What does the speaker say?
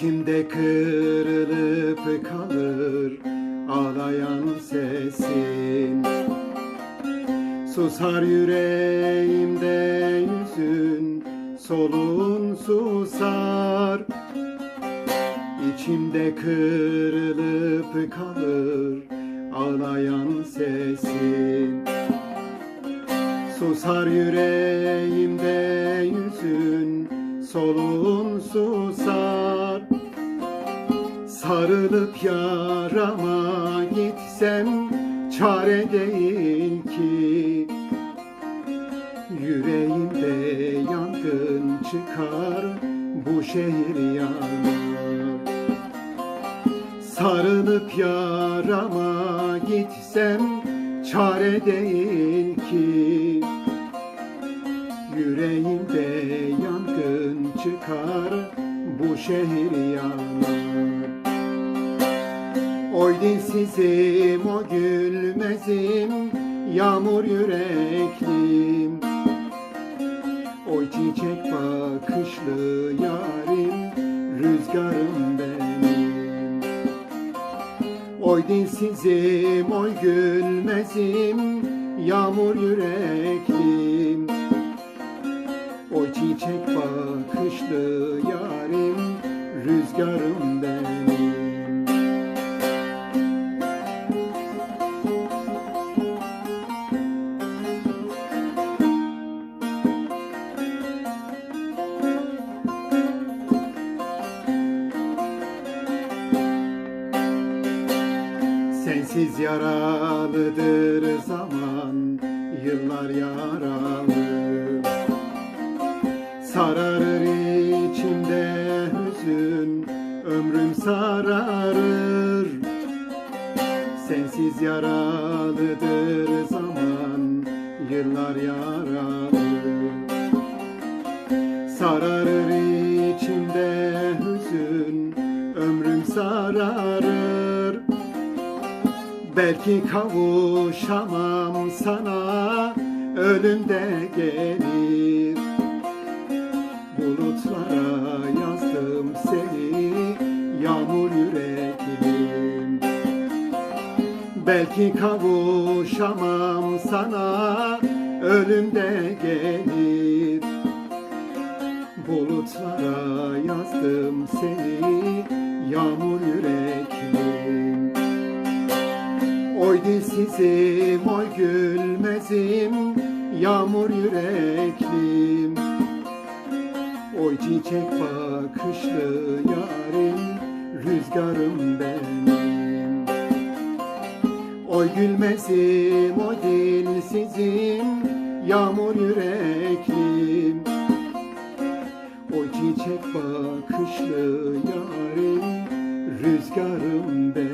İçimde kırılıp kalır ağlayan sesin Susar yüreğimde yüzün solun susar. İçimde kırılıp kalır ağlayan sesin Susar yüreğimde yüzün solun susar Sarılıp yarama gitsem çare değil ki. Yüreğimde yangın çıkar bu şehir yanar Sarılıp yarama gitsem çare değil ki. Yüreğimde yangın çıkar bu şehir yanar Oy dilsizim o gülmezim yağmur yüreklim Oy çiçek bakışlı yarim rüzgarım benim. Oy dilsizim oy gülmezim yağmur yüreklim Sensiz yaralıdır zaman Yıllar yaralı. Sararır içimde hüzün Ömrüm sararır. Sensiz yaralıdır zaman Yıllar yaralı. Sararır içimde hüzün Ömrüm sararır Belki kavuşamam sana Ölüm de gelir. Bulutlara yazdım seni Yağmur yüreklim. Belki kavuşamam sana Ölüm de gelir. Bulutlara yazdım seni Yağmur yüreklim Oy dilsizim, oy gülmezim Yağmur yüreklim. Oy çiçek bakışlı yarim Rüzgarım benim. Oy gülmezim, oy dilsizim Yağmur yüreklim. Oy çiçek bakışlı yarim Rüzgarım benim